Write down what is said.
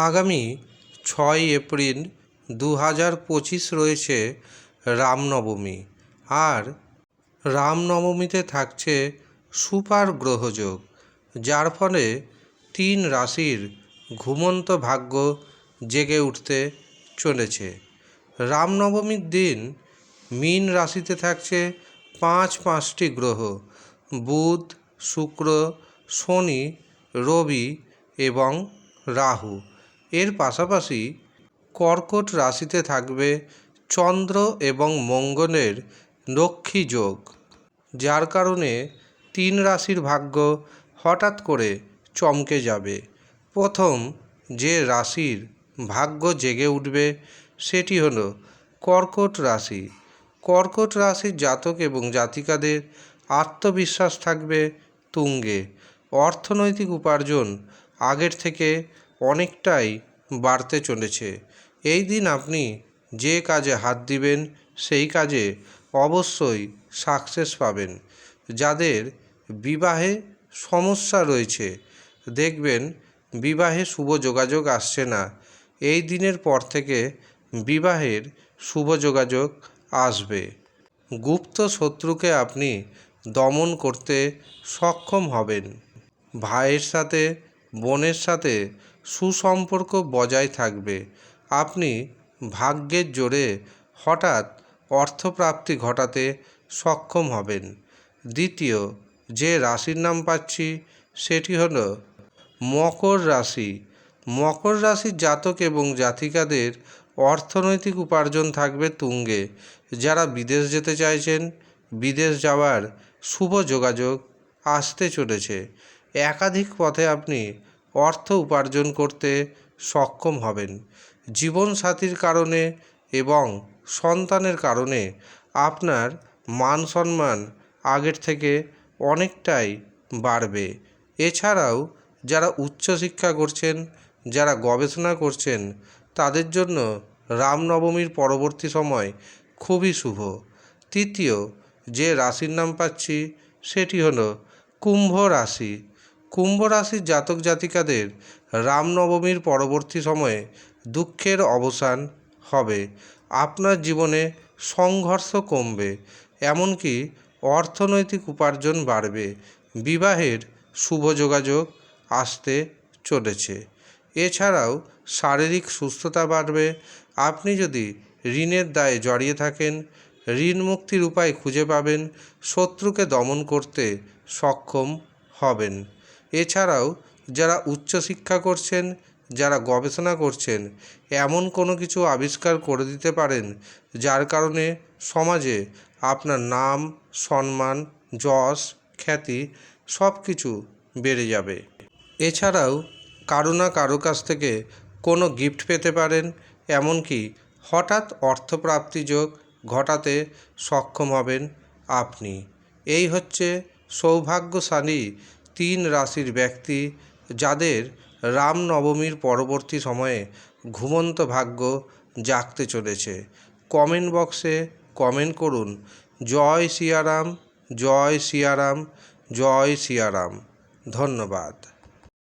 আগামী ছয় এপ্রিল দু হাজার পঁচিশ রয়েছে রামনবমী। আর রামনবমীতে থাকছে সুপার গ্রহযোগ, যার ফলে তিন রাশির ঘুমন্ত ভাগ্য জেগে উঠতে চলেছে। রামনবমীর দিন মীন রাশিতে থাকছে পাঁচ পাঁচটি গ্রহ, বুধ, শুক্র, শনি, রবি এবং রাহু। এর পাশাপাশি কর্কট রাশিতে থাকবে চন্দ্র এবং মঙ্গলের লক্ষ্মী যোগ, যার কারণে তিন রাশির ভাগ্য হঠাৎ করে চমকে যাবে। প্রথম যে রাশির ভাগ্য জেগে উঠবে সেটি হল কর্কট রাশি। কর্কট রাশির জাতক এবং জাতিকাদের আত্মবিশ্বাস থাকবে তুঙ্গে। অর্থনৈতিক উপার্জন আগের থেকে অনেকটাই বাড়তে চলেছে। এই দিন আপনি যে কাজে হাত দিবেন, সেই কাজে অবশ্যই সাকসেস পাবেন। যাদের বিবাহে সমস্যা রয়েছে, দেখবেন বিবাহে শুভ যোগাযোগ আসছে না। এই দিনের পর থেকে বিবাহের শুভ যোগাযোগ আসবে। গুপ্ত শত্রুকে আপনি দমন করতে সক্ষম হবেন। ভাইয়ের সাথে, বোনের সাথে সুসম্পর্ক বজায় থাকবে। আপনি ভাগ্যের জোরে হঠাৎ অর্থপ্রাপ্তি ঘটাতে সক্ষম হবেন। দ্বিতীয়, যে রাশির নাম পাচ্ছি সেটি হল মকর রাশি। মকর রাশির জাতক এবং জাতিকাদের অর্থনৈতিক উপার্জন থাকবে তুঙ্গে। যারা বিদেশ যেতে চাইছেন, বিদেশ যাওয়ার শুভ যোগাযোগ আসতে চলেছে। একাধিক পথে আপনি অর্থ উপার্জন করতে সক্ষম হবেন। জীবনসাথীর কারণে এবং সন্তানের কারণে আপনার মান সম্মান আগের থেকে অনেকটাই বাড়বে। এছাড়াও যারা উচ্চশিক্ষা করছেন, যারা গবেষণা করছেন, তাদের জন্য রামনবমীর পরবর্তী সময় খুবই শুভ। তৃতীয় যে রাশির নাম পাচ্ছি, সেটি হলো কুম্ভ রাশি। কুম্ভ রাশির জাতক জাতিকাদের রামনবমীর পরবর্তী সময়ে দুঃখের অবসান হবে। আপনার জীবনে সংঘর্ষ কমবে, এমনকি অর্থনৈতিক উপার্জন বাড়বে। বিবাহের শুভ যোগাযোগ আসতে চলেছে। এছাড়াও শারীরিক সুস্থতা বাড়বে। আপনি যদি ঋণের দায়ে জড়িয়ে থাকেন, ঋণ মুক্তির উপায় খুঁজে পাবেন, শত্রুকে দমন করতে সক্ষম হবেন। এছাড়াও যারা উচ্চশিক্ষা করছেন, যারা গবেষণা করছেন, এমন কোনো কিছু আবিষ্কার করে দিতে পারেন, যার কারণে সমাজে আপনার নাম, সম্মান, যশ, খ্যাতি সব কিছু বেড়ে যাবে। এছাড়াও কারও না কারও কাছ থেকে কোনো গিফট পেতে পারেন, এমনকি হঠাৎ অর্থপ্রাপ্তি যোগ ঘটাতে সক্ষম হবেন আপনি। এই হচ্ছে সৌভাগ্যশালী তিন রাশির ব্যক্তি যাদের রামনবমীর পরবর্তী সময়ে ঘুমন্ত ভাগ্য জাগতে চলেছে। কমেন্ট বক্সে কমেন্ট করুন, জয় সিয়ারাম জয় সিয়ারাম জয় সিয়ারাম। ধন্যবাদ।